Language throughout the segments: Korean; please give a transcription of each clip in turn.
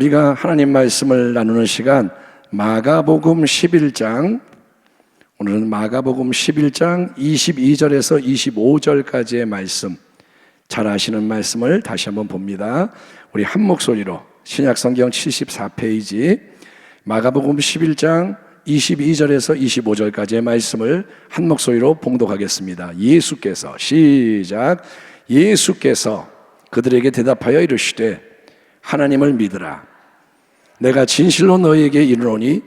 우리가 하나님 말씀을 나누는 시간 마가복음 11장 오늘은 마가복음 11장 22절에서 25절까지의 말씀 잘 아시는 말씀을 다시 한번 봅니다. 우리 한 목소리로 신약 성경 74페이지 마가복음 11장 22절에서 25절까지의 말씀을 한 목소리로 봉독하겠습니다. 예수께서 시작 예수께서 그들에게 대답하여 이르시되 하나님을 믿으라 내가 진실로 너희에게 이르노니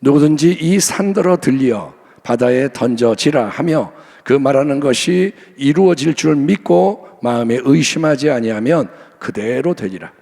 누구든지 이 산더러 들리어 바다에 던져지라 하며 그 말하는 것이 이루어질 줄 믿고 마음에 의심하지 아니하면 그대로 되리라.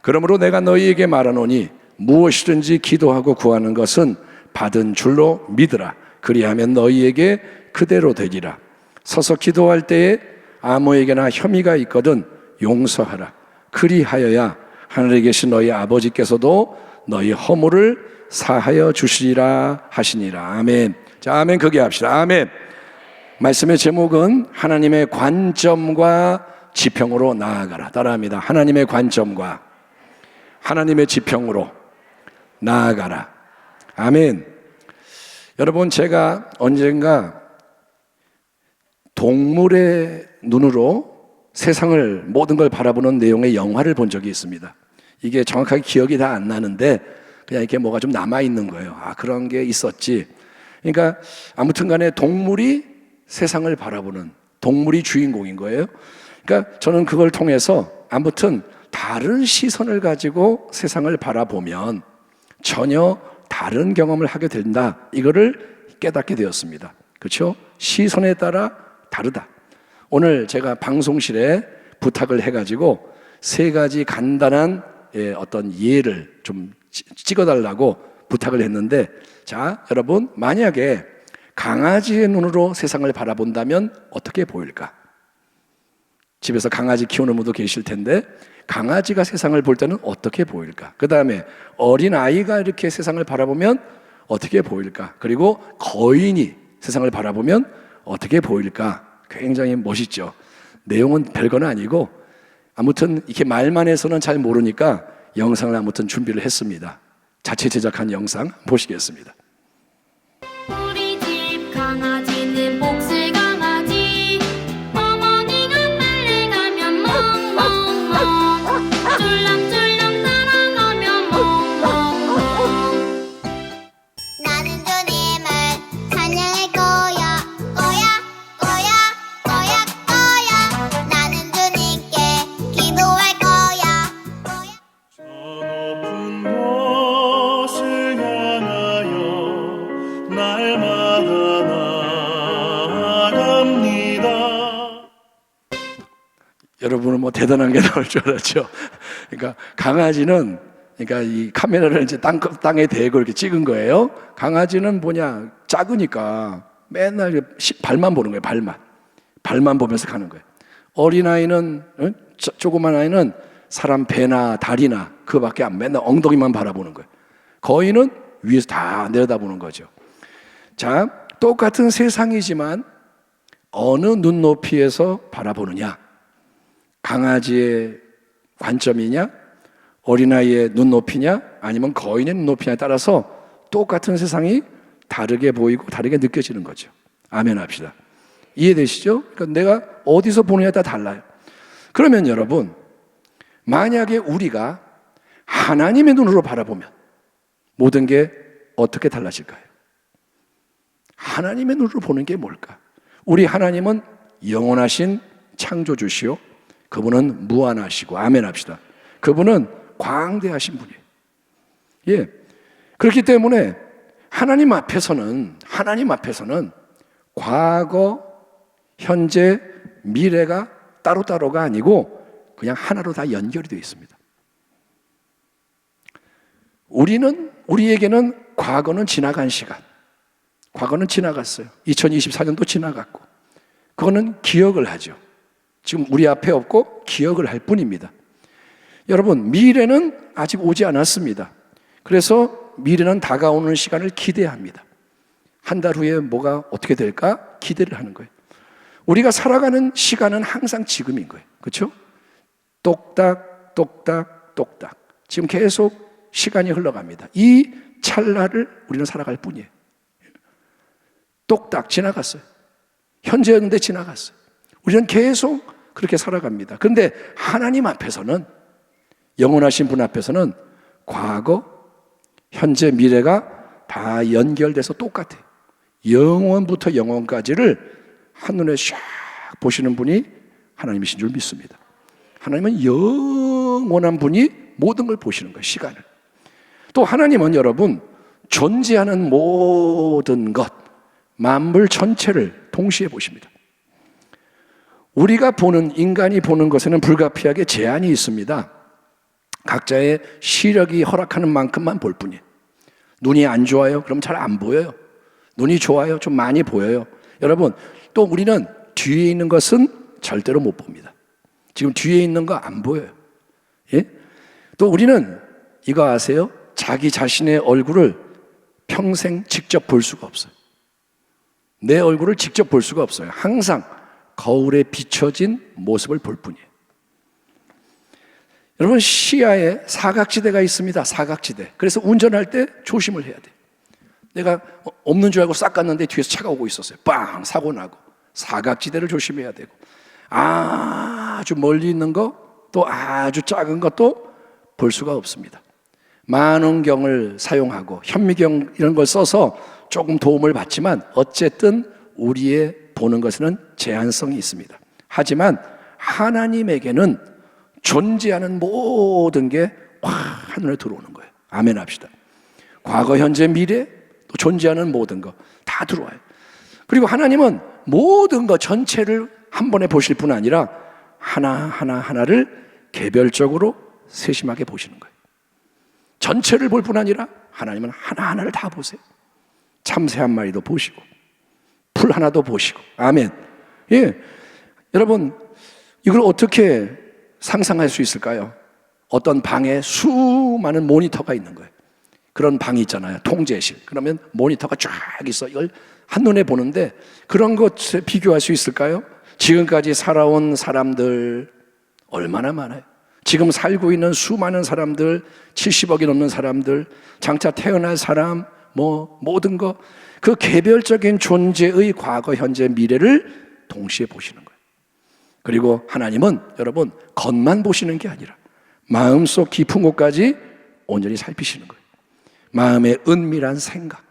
그러므로 내가 너희에게 말하노니 무엇이든지 기도하고 구하는 것은 받은 줄로 믿으라. 그리하면 너희에게 그대로 되리라. 서서 기도할 때에 아무에게나 혐의가 있거든 용서하라. 그리하여야 하늘에 계신 너희 아버지께서도 너희 허물을 사하여 주시리라 하시니라. 아멘. 자, 아멘. 그게 합시다. 아멘. 말씀의 제목은 하나님의 관점과 지평으로 나아가라. 따라합니다. 하나님의 관점과 하나님의 지평으로 나아가라. 아멘. 여러분, 제가 언젠가 동물의 눈으로 세상을 모든 걸 바라보는 내용의 영화를 본 적이 있습니다. 이게 정확하게 기억이 다 안 나는데 그냥 이렇게 뭐가 좀 남아 있는 거예요. 아, 그런 게 있었지. 그러니까 아무튼 간에 동물이 세상을 바라보는 동물이 주인공인 거예요. 그러니까 저는 그걸 통해서 아무튼 다른 시선을 가지고 세상을 바라보면 전혀 다른 경험을 하게 된다. 이거를 깨닫게 되었습니다. 그렇죠? 시선에 따라 다르다. 오늘 제가 방송실에 부탁을 해가지고 세 가지 간단한 예, 어떤 예를 좀 찍어달라고 부탁을 했는데 자 여러분 만약에 강아지의 눈으로 세상을 바라본다면 어떻게 보일까? 집에서 강아지 키우는 분도 계실 텐데 강아지가 세상을 볼 때는 어떻게 보일까? 그 다음에 어린 아이가 이렇게 세상을 바라보면 어떻게 보일까? 그리고 거인이 세상을 바라보면 어떻게 보일까? 굉장히 멋있죠. 내용은 별건 아니고 아무튼 이렇게 말만 해서는 잘 모르니까 영상을 아무튼 준비를 했습니다. 자체 제작한 영상 보시겠습니다. 게 나올 줄 알았죠. 그러니까 강아지는 그러니까 이 카메라를 이제 땅, 땅에 대고 이렇게 찍은 거예요. 강아지는 뭐냐 작으니까 맨날 발만 보는 거예요. 발만 발만 보면서 가는 거예요. 어린 아이는 조그만 아이는 사람 배나 다리나 그밖에 안 맨날 엉덩이만 바라보는 거예요. 거인은 위에서 다 내려다보는 거죠. 자 똑같은 세상이지만 어느 눈높이에서 바라보느냐. 강아지의 관점이냐, 어린아이의 눈높이냐, 아니면 거인의 눈높이냐에 따라서 똑같은 세상이 다르게 보이고 다르게 느껴지는 거죠. 아멘 합시다. 이해되시죠? 그러니까 내가 어디서 보느냐에 따라 달라요. 그러면 여러분, 만약에 우리가 하나님의 눈으로 바라보면 모든 게 어떻게 달라질까요? 하나님의 눈으로 보는 게 뭘까? 우리 하나님은 영원하신 창조주시오. 그분은 무한하시고 아멘 합시다. 그분은 광대하신 분이에요. 예. 그렇기 때문에 하나님 앞에서는 하나님 앞에서는 과거, 현재, 미래가 따로따로가 아니고 그냥 하나로 다 연결이 되어 있습니다. 우리는 우리에게는 과거는 지나간 시간. 과거는 지나갔어요. 2024년도 지나갔고. 그거는 기억을 하죠. 지금 우리 앞에 없고 기억을 할 뿐입니다. 여러분, 미래는 아직 오지 않았습니다. 그래서 미래는 다가오는 시간을 기대합니다. 한 달 후에 뭐가 어떻게 될까 기대를 하는 거예요. 우리가 살아가는 시간은 항상 지금인 거예요. 그렇죠? 똑딱 똑딱 똑딱 지금 계속 시간이 흘러갑니다. 이 찰나를 우리는 살아갈 뿐이에요. 똑딱 지나갔어요. 현재였는데 지나갔어요. 우리는 계속 그렇게 살아갑니다. 그런데 하나님 앞에서는 영원하신 분 앞에서는 과거, 현재, 미래가 다 연결돼서 똑같아요. 영원부터 영원까지를 한눈에 샥 보시는 분이 하나님이신 줄 믿습니다. 하나님은 영원한 분이 모든 걸 보시는 거예요, 시간을. 또 하나님은 여러분, 존재하는 모든 것, 만물 전체를 동시에 보십니다. 우리가 보는, 인간이 보는 것에는 불가피하게 제한이 있습니다. 각자의 시력이 허락하는 만큼만 볼 뿐이에요. 눈이 안 좋아요? 그럼 잘 안 보여요. 눈이 좋아요? 좀 많이 보여요. 여러분, 또 우리는 뒤에 있는 것은 절대로 못 봅니다. 지금 뒤에 있는 거 안 보여요. 예? 또 우리는 이거 아세요? 자기 자신의 얼굴을 평생 직접 볼 수가 없어요. 내 얼굴을 직접 볼 수가 없어요. 항상 거울에 비춰진 모습을 볼 뿐이에요. 여러분 시야에 사각지대가 있습니다. 사각지대. 그래서 운전할 때 조심을 해야 돼. 내가 없는 줄 알고 싹 갔는데 뒤에서 차가 오고 있었어요. 빵 사고 나고 사각지대를 조심해야 되고 아주 멀리 있는 거 또 아주 작은 것도 볼 수가 없습니다. 만원경을 사용하고 현미경 이런 걸 써서 조금 도움을 받지만 어쨌든 우리의 보는 것에는 제한성이 있습니다. 하지만 하나님에게는 존재하는 모든 게 확 하늘에 들어오는 거예요. 아멘 합시다. 과거, 현재, 미래, 또 존재하는 모든 것다 들어와요. 그리고 하나님은 모든 것 전체를 한 번에 보실 뿐 아니라 하나하나 하나를 개별적으로 세심하게 보시는 거예요. 전체를 볼 뿐 아니라 하나님은 하나하나를 다 보세요. 참새 한 마리도 보시고 풀 하나도 보시고 아멘. 예. 여러분 이걸 어떻게 상상할 수 있을까요? 어떤 방에 수많은 모니터가 있는 거예요. 그런 방이 있잖아요. 통제실. 그러면 모니터가 쫙 있어. 이걸 한눈에 보는데 그런 것에 비교할 수 있을까요? 지금까지 살아온 사람들 얼마나 많아요. 지금 살고 있는 수많은 사람들, 70억이 넘는 사람들, 장차 태어날 사람, 뭐 모든 거, 그 개별적인 존재의 과거, 현재, 미래를 동시에 보시는 거예요. 그리고 하나님은 여러분 겉만 보시는 게 아니라 마음속 깊은 곳까지 온전히 살피시는 거예요. 마음의 은밀한 생각,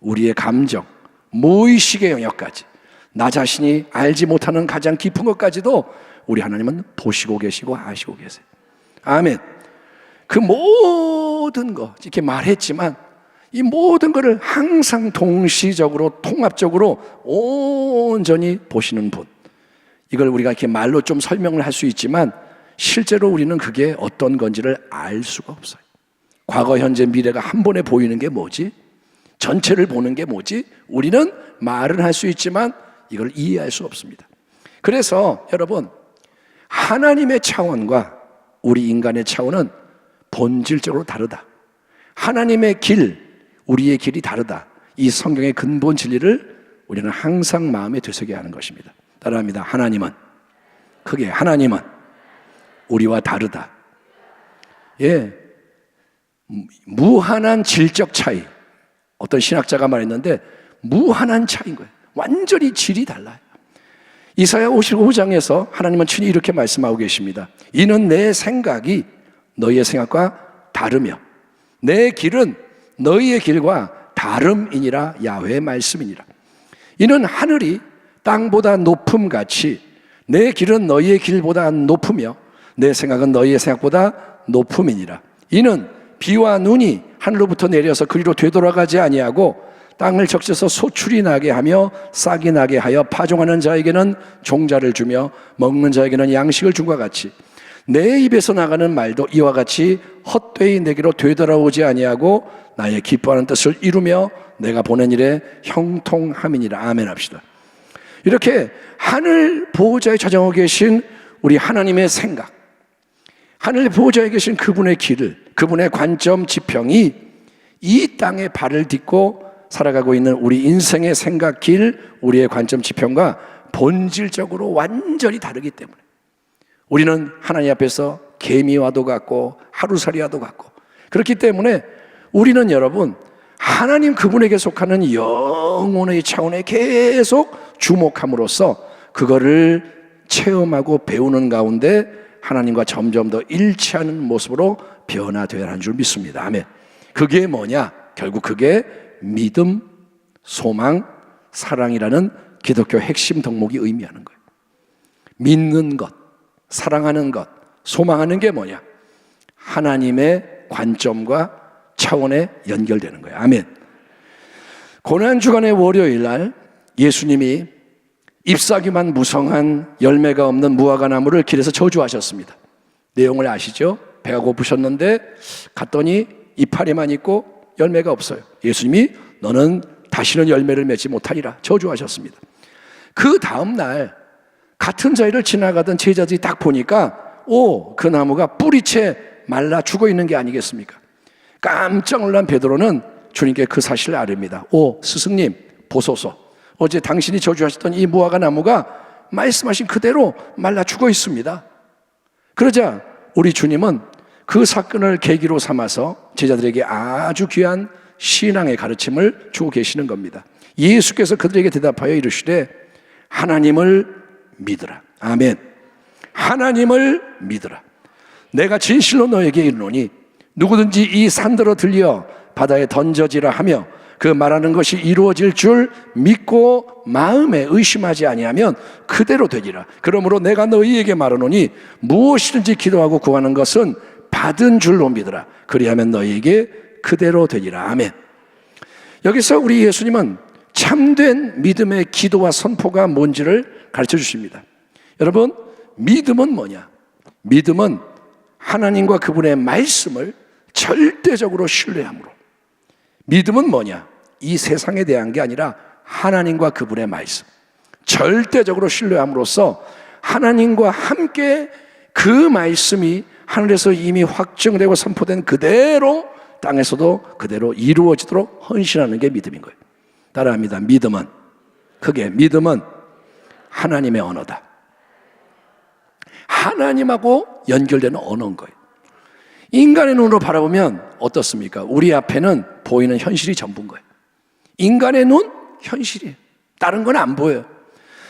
우리의 감정, 무의식의 영역까지 나 자신이 알지 못하는 가장 깊은 것까지도 우리 하나님은 보시고 계시고 아시고 계세요. 아멘. 그 모든 거 이렇게 말했지만 이 모든 것을 항상 동시적으로 통합적으로 온전히 보시는 분. 이걸 우리가 이렇게 말로 좀 설명을 할 수 있지만 실제로 우리는 그게 어떤 건지를 알 수가 없어요. 과거, 현재, 미래가 한 번에 보이는 게 뭐지? 전체를 보는 게 뭐지? 우리는 말은 할 수 있지만 이걸 이해할 수 없습니다. 그래서 여러분, 하나님의 차원과 우리 인간의 차원은 본질적으로 다르다. 하나님의 길, 우리의 길이 다르다. 이 성경의 근본 진리를 우리는 항상 마음에 되새겨야 하는 것입니다. 따라합니다. 하나님은 크게 하나님은 우리와 다르다. 예. 무한한 질적 차이. 어떤 신학자가 말했는데 무한한 차이인 거예요. 완전히 질이 달라요. 이사야 55장에서 하나님은 친히 이렇게 말씀하고 계십니다. 이는 내 생각이 너희의 생각과 다르며 내 길은 너희의 길과 다름이니라 야훼의 말씀이니라. 이는 하늘이 땅보다 높음 같이 내 길은 너희의 길보다 높으며 내 생각은 너희의 생각보다 높음이니라. 이는 비와 눈이 하늘로부터 내려서 그리로 되돌아가지 아니하고 땅을 적셔서 소출이 나게 하며 싹이 나게 하여 파종하는 자에게는 종자를 주며 먹는 자에게는 양식을 준과 같이 내 입에서 나가는 말도 이와 같이 헛되이 내게로 되돌아오지 아니하고 나의 기뻐하는 뜻을 이루며 내가 보낸 일에 형통함이니라 아멘 합시다. 이렇게 하늘 보호자에 찾아오 계신 우리 하나님의 생각, 하늘 보호자에 계신 그분의 길을, 그분의 관점 지평이 이 땅에 발을 딛고 살아가고 있는 우리 인생의 생각 길, 우리의 관점 지평과 본질적으로 완전히 다르기 때문에 우리는 하나님 앞에서 개미와도 같고 하루살이와도 같고 그렇기 때문에 우리는 여러분 하나님 그분에게 속하는 영혼의 차원에 계속 주목함으로써 그거를 체험하고 배우는 가운데 하나님과 점점 더 일치하는 모습으로 변화되어야 하는 줄 믿습니다. 아멘. 그게 뭐냐? 결국 그게 믿음, 소망, 사랑이라는 기독교 핵심 덕목이 의미하는 거예요. 믿는 것, 사랑하는 것, 소망하는 게 뭐냐? 하나님의 관점과 차원에 연결되는 거예요. 아멘. 고난 주간의 월요일 날 예수님이 잎사귀만 무성한 열매가 없는 무화과 나무를 길에서 저주하셨습니다. 내용을 아시죠? 배가 고프셨는데 갔더니 이파리만 있고 열매가 없어요. 예수님이 너는 다시는 열매를 맺지 못하리라 저주하셨습니다. 그 다음 날 같은 자리를 지나가던 제자들이 딱 보니까 오, 그 나무가 뿌리채 말라 죽어 있는 게 아니겠습니까? 깜짝 놀란 베드로는 주님께 그 사실을 아릅니다. 오, 스승님, 보소서. 어제 당신이 저주하셨던 이 무화과 나무가 말씀하신 그대로 말라 죽어 있습니다. 그러자 우리 주님은 그 사건을 계기로 삼아서 제자들에게 아주 귀한 신앙의 가르침을 주고 계시는 겁니다. 예수께서 그들에게 대답하여 이르시되 하나님을 믿으라. 아멘. 하나님을 믿으라. 내가 진실로 너에게 이르노니 누구든지 이 산더러 들려 바다에 던져지라 하며 그 말하는 것이 이루어질 줄 믿고 마음에 의심하지 아니하면 그대로 되리라. 그러므로 내가 너희에게 말하노니 무엇이든지 기도하고 구하는 것은 받은 줄로 믿으라. 그리하면 너희에게 그대로 되리라. 아멘. 여기서 우리 예수님은 참된 믿음의 기도와 선포가 뭔지를 가르쳐 주십니다. 여러분, 믿음은 뭐냐? 믿음은 하나님과 그분의 말씀을 절대적으로 신뢰함으로. 믿음은 뭐냐? 이 세상에 대한 게 아니라 하나님과 그분의 말씀. 절대적으로 신뢰함으로써 하나님과 함께 그 말씀이 하늘에서 이미 확정되고 선포된 그대로 땅에서도 그대로 이루어지도록 헌신하는 게 믿음인 거예요. 따라합니다. 믿음은 그게 믿음은 하나님의 언어다. 하나님하고 연결되는 언어인 거예요. 인간의 눈으로 바라보면 어떻습니까? 우리 앞에는 보이는 현실이 전부인 거예요. 인간의 눈 현실이에요. 다른 건 안 보여요.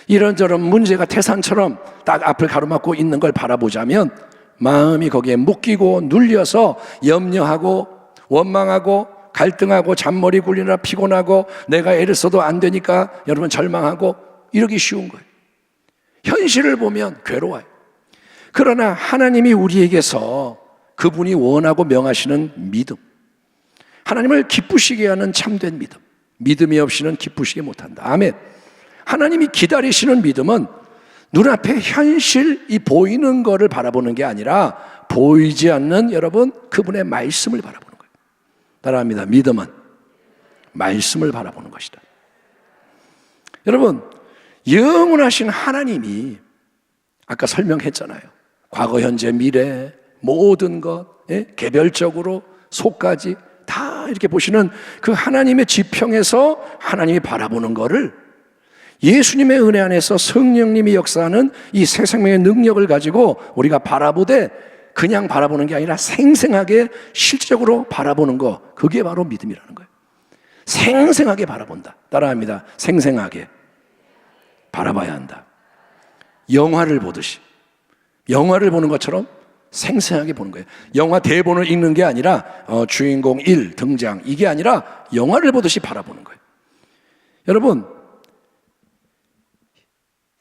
이런저런 문제가 태산처럼 딱 앞을 가로막고 있는 걸 바라보자면 마음이 거기에 묶이고 눌려서 염려하고 원망하고 갈등하고 잔머리 굴리느라 피곤하고 내가 애를 써도 안 되니까 여러분 절망하고 이러기 쉬운 거예요. 현실을 보면 괴로워요. 그러나 하나님이 우리에게서 그분이 원하고 명하시는 믿음. 하나님을 기쁘시게 하는 참된 믿음. 믿음이 없이는 기쁘시게 못한다. 아멘. 하나님이 기다리시는 믿음은 눈앞에 현실이 보이는 거를 바라보는 게 아니라 보이지 않는 여러분 그분의 말씀을 바라보는 거예요. 따라합니다. 믿음은 말씀을 바라보는 것이다. 여러분, 영원하신 하나님이 아까 설명했잖아요. 과거, 현재, 미래 모든 것 예? 개별적으로 속까지 다 이렇게 보시는 그 하나님의 지평에서 하나님이 바라보는 거를 예수님의 은혜 안에서 성령님이 역사하는 이 새 생명의 능력을 가지고 우리가 바라보되 그냥 바라보는 게 아니라 생생하게 실질적으로 바라보는 거 그게 바로 믿음이라는 거예요. 생생하게 바라본다. 따라합니다. 생생하게 바라봐야 한다. 영화를 보듯이 영화를 보는 것처럼 생생하게 보는 거예요. 영화 대본을 읽는 게 아니라 어, 주인공 1 등장 이게 아니라 영화를 보듯이 바라보는 거예요. 여러분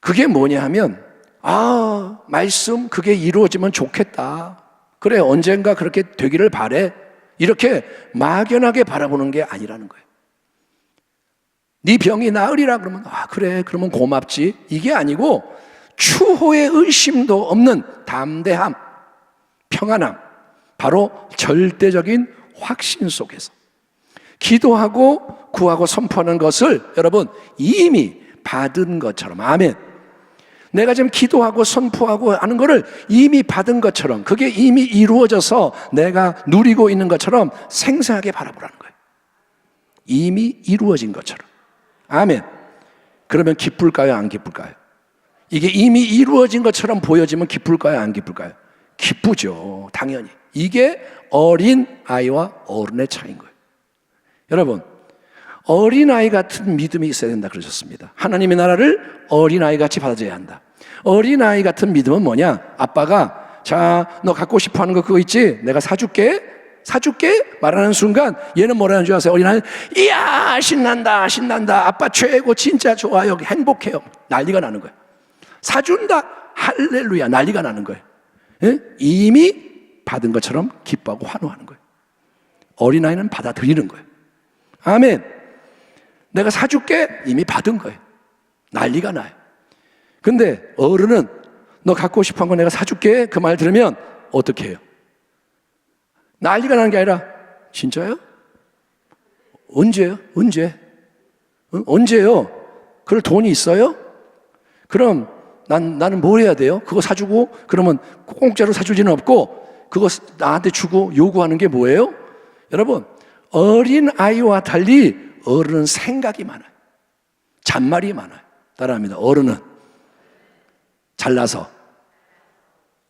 그게 뭐냐 하면 아 말씀 그게 이루어지면 좋겠다. 그래 언젠가 그렇게 되기를 바래. 이렇게 막연하게 바라보는 게 아니라는 거예요. 네 병이 나으리라 그러면 아 그래 그러면 고맙지. 이게 아니고 추호의 의심도 없는 담대함 평안함. 바로 절대적인 확신 속에서 기도하고 구하고 선포하는 것을 여러분 이미 받은 것처럼 아멘. 내가 지금 기도하고 선포하고 하는 것을 이미 받은 것처럼 그게 이미 이루어져서 내가 누리고 있는 것처럼 생생하게 바라보라는 거예요. 이미 이루어진 것처럼 아멘. 그러면 기쁠까요? 안 기쁠까요? 이게 이미 이루어진 것처럼 보여지면 기쁠까요? 안 기쁠까요? 기쁘죠. 당연히. 이게 어린 아이와 어른의 차이인 거예요. 여러분, 어린 아이 같은 믿음이 있어야 된다 그러셨습니다. 하나님의 나라를 어린 아이 같이 받아줘야 한다. 어린 아이 같은 믿음은 뭐냐? 아빠가 자, 너 갖고 싶어 하는 거 그거 있지? 내가 사줄게. 사줄게. 말하는 순간 얘는 뭐라는 줄 아세요? 어린 아이는 이야, 신난다. 신난다. 아빠 최고 진짜 좋아요. 행복해요. 난리가 나는 거예요. 사준다. 할렐루야. 난리가 나는 거예요. 예? 이미 받은 것처럼 기뻐하고 환호하는 거예요. 어린아이는 받아들이는 거예요. 아멘. 내가 사줄게 이미 받은 거예요. 난리가 나요. 근데 어른은 너 갖고 한거 내가 사줄게 그 말 들으면 어떻게 해요? 난리가 나는 게 아니라 진짜요? 언제요? 언제? 어? 언제요? 그럴 돈이 있어요? 그럼 난, 나는 뭘 해야 돼요? 그거 사주고 그러면 공짜로 사주지는 없고 그거 나한테 주고 요구하는 게 뭐예요? 여러분 어린 아이와 달리 어른은 생각이 많아요. 잔말이 많아요. 따라합니다. 어른은 잘나서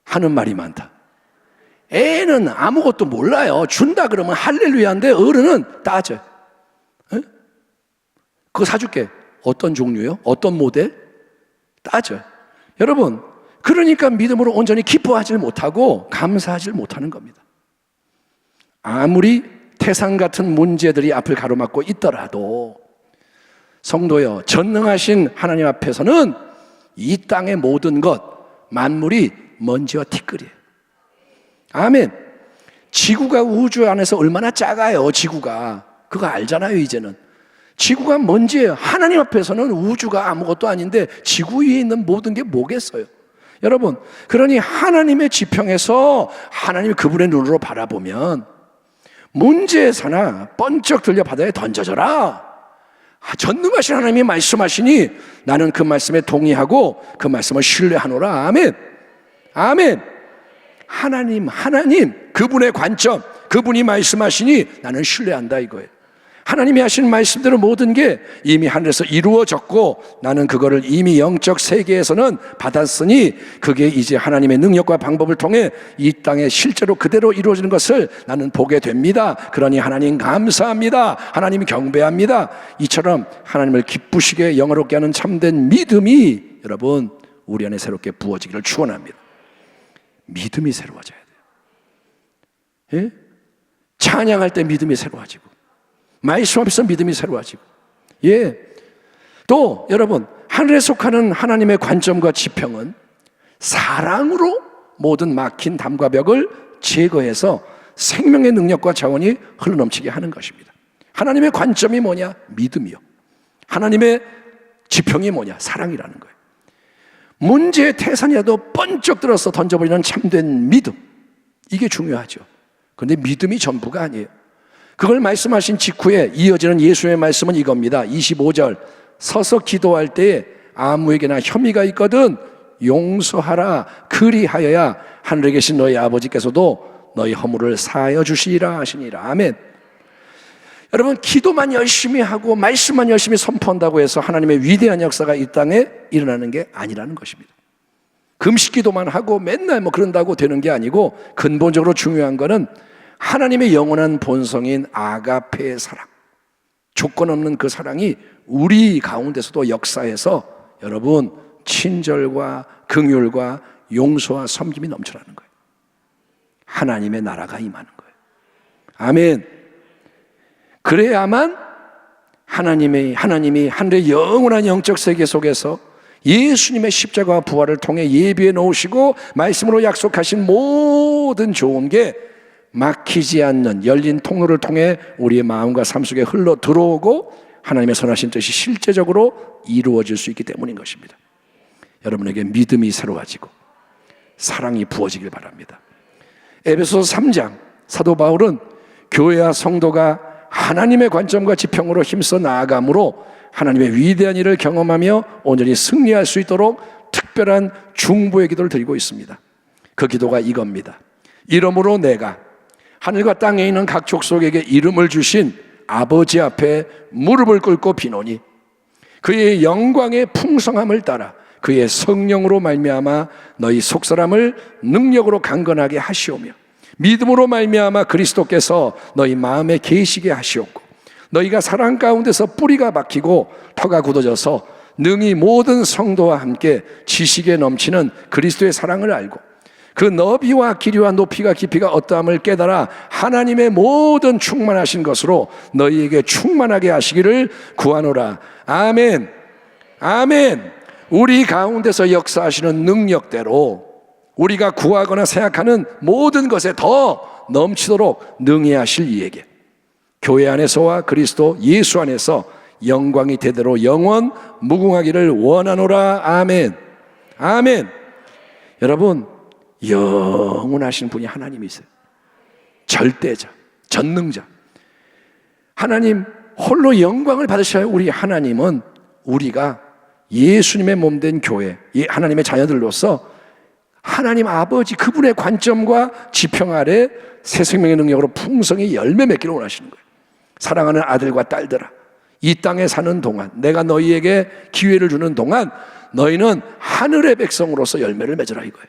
하는 말이 많다. 애는 아무것도 몰라요. 준다 그러면 할렐루야인데 어른은 따져요. 에? 그거 사줄게. 어떤 종류요? 어떤 모델? 따져요. 여러분, 그러니까 믿음으로 온전히 기뻐하지 못하고 감사하지 못하는 겁니다. 아무리 태산 같은 문제들이 앞을 가로막고 있더라도 성도여 전능하신 하나님 앞에서는 이 땅의 모든 것 만물이 먼지와 티끌이에요. 아멘. 지구가 우주 안에서 얼마나 작아요, 지구가. 그거 알잖아요, 이제는. 지구가 먼지예요. 하나님 앞에서는 우주가 아무것도 아닌데 지구 위에 있는 모든 게 뭐겠어요? 여러분, 그러니 하나님의 지평에서 하나님 그분의 눈으로 바라보면 문제에서나 번쩍 들려 바다에 던져져라. 아, 전능하신 하나님이 말씀하시니 나는 그 말씀에 동의하고 그 말씀을 신뢰하노라. 아멘. 아멘. 하나님, 하나님, 그분의 관점, 그분이 말씀하시니 나는 신뢰한다 이거예요. 하나님이 하신 말씀대로 모든 게 이미 하늘에서 이루어졌고 나는 그거를 이미 영적 세계에서는 받았으니 그게 이제 하나님의 능력과 방법을 통해 이 땅에 실제로 그대로 이루어지는 것을 나는 보게 됩니다. 그러니 하나님 감사합니다. 하나님 경배합니다. 이처럼 하나님을 기쁘시게 영어롭게 하는 참된 믿음이 여러분 우리 안에 새롭게 부어지기를 축원합니다. 믿음이 새로워져야 돼요. 예? 찬양할 때 믿음이 새로워지고 말씀 앞에서 믿음이 새로워지고 예. 또 여러분 하늘에 속하는 하나님의 관점과 지평은 사랑으로 모든 막힌 담과 벽을 제거해서 생명의 능력과 자원이 흘러넘치게 하는 것입니다. 하나님의 관점이 뭐냐? 믿음이요. 하나님의 지평이 뭐냐? 사랑이라는 거예요. 문제의 태산이라도 번쩍 들어서 던져버리는 참된 믿음. 이게 중요하죠. 그런데 믿음이 전부가 아니에요. 그걸 말씀하신 직후에 이어지는 예수의 말씀은 이겁니다. 25절. 서서 기도할 때에 아무에게나 혐의가 있거든 용서하라. 그리하여야 하늘에 계신 너희 아버지께서도 너희 허물을 사하여 주시리라 하시니라. 아멘. 여러분, 기도만 열심히 하고 말씀만 열심히 선포한다고 해서 하나님의 위대한 역사가 이 땅에 일어나는 게 아니라는 것입니다. 금식 기도만 하고 맨날 뭐 그런다고 되는 게 아니고 근본적으로 중요한 거는 하나님의 영원한 본성인 아가페의 사랑, 조건 없는 그 사랑이 우리 가운데서도 역사해서 여러분 친절과 긍휼과 용서와 섬김이 넘쳐나는 거예요. 하나님의 나라가 임하는 거예요. 아멘. 그래야만 하나님의 하나님이 하늘의 영원한 영적 세계 속에서 예수님의 십자가와 부활을 통해 예비해 놓으시고 말씀으로 약속하신 모든 좋은 게 막히지 않는 열린 통로를 통해 우리의 마음과 삶 속에 흘러 들어오고 하나님의 선하신 뜻이 실제적으로 이루어질 수 있기 때문인 것입니다. 여러분에게 믿음이 새로워지고 사랑이 부어지길 바랍니다. 에베소 3장 사도 바울은 교회와 성도가 하나님의 관점과 지평으로 힘써 나아감으로 하나님의 위대한 일을 경험하며 온전히 승리할 수 있도록 특별한 중보의 기도를 드리고 있습니다. 그 기도가 이겁니다. 이러므로 내가 하늘과 땅에 있는 각 족속에게 이름을 주신 아버지 앞에 무릎을 꿇고 비노니 그의 영광의 풍성함을 따라 그의 성령으로 말미암아 너희 속사람을 능력으로 강건하게 하시오며 믿음으로 말미암아 그리스도께서 너희 마음에 계시게 하시옵고 너희가 사랑 가운데서 뿌리가 박히고 터가 굳어져서 능히 모든 성도와 함께 지식에 넘치는 그리스도의 사랑을 알고 그 너비와 길이와 높이가 깊이가 어떠함을 깨달아 하나님의 모든 충만하신 것으로 너희에게 충만하게 하시기를 구하노라. 아멘. 아멘. 우리 가운데서 역사하시는 능력대로 우리가 구하거나 생각하는 모든 것에 더 넘치도록 능히 하실 이에게 교회 안에서와 그리스도 예수 안에서 영광이 대대로 영원 무궁하기를 원하노라. 아멘. 아멘. 여러분, 영원하신 분이 하나님이세요. 절대자, 전능자. 하나님 홀로 영광을 받으셔야 우리 하나님은 우리가 예수님의 몸 된 교회, 이 하나님의 자녀들로서 하나님 아버지 그분의 관점과 지평 아래 새 생명의 능력으로 풍성히 열매 맺기를 원하시는 거예요. 사랑하는 아들과 딸들아, 이 땅에 사는 동안 내가 너희에게 기회를 주는 동안 너희는 하늘의 백성으로서 열매를 맺으라 이거예요.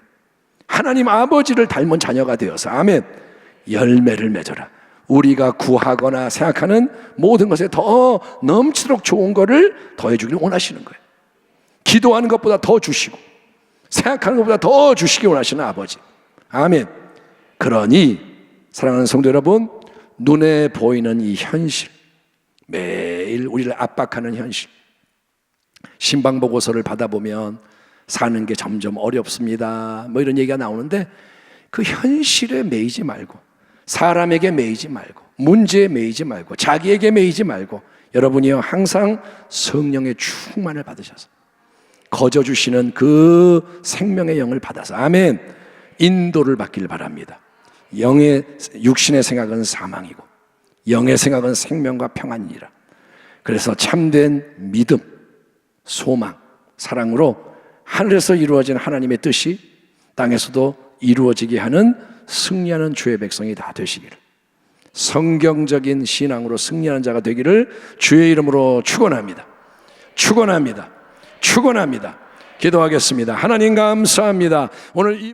하나님 아버지를 닮은 자녀가 되어서 아멘. 열매를 맺어라. 우리가 구하거나 생각하는 모든 것에 더 넘치도록 좋은 것을 더해 주기를 원하시는 거예요. 기도하는 것보다 더 주시고 생각하는 것보다 더 주시기 원하시는 아버지. 아멘. 그러니 사랑하는 성도 여러분, 눈에 보이는 이 현실, 매일 우리를 압박하는 현실, 신방 보고서를 받아보면 사는 게 점점 어렵습니다. 뭐 이런 얘기가 나오는데 그 현실에 매이지 말고 사람에게 매이지 말고 문제에 매이지 말고 자기에게 매이지 말고 여러분이요 항상 성령의 충만을 받으셔서 거저 주시는 그 생명의 영을 받아서 아멘 인도를 받기를 바랍니다. 영의 육신의 생각은 사망이고 영의 생각은 생명과 평안이라. 그래서 참된 믿음, 소망, 사랑으로 하늘에서 이루어진 하나님의 뜻이 땅에서도 이루어지게 하는 승리하는 주의 백성이 다 되시기를 성경적인 신앙으로 승리하는 자가 되기를 주의 이름으로 축원합니다. 축원합니다. 축원합니다. 기도하겠습니다. 하나님 감사합니다. 오늘 이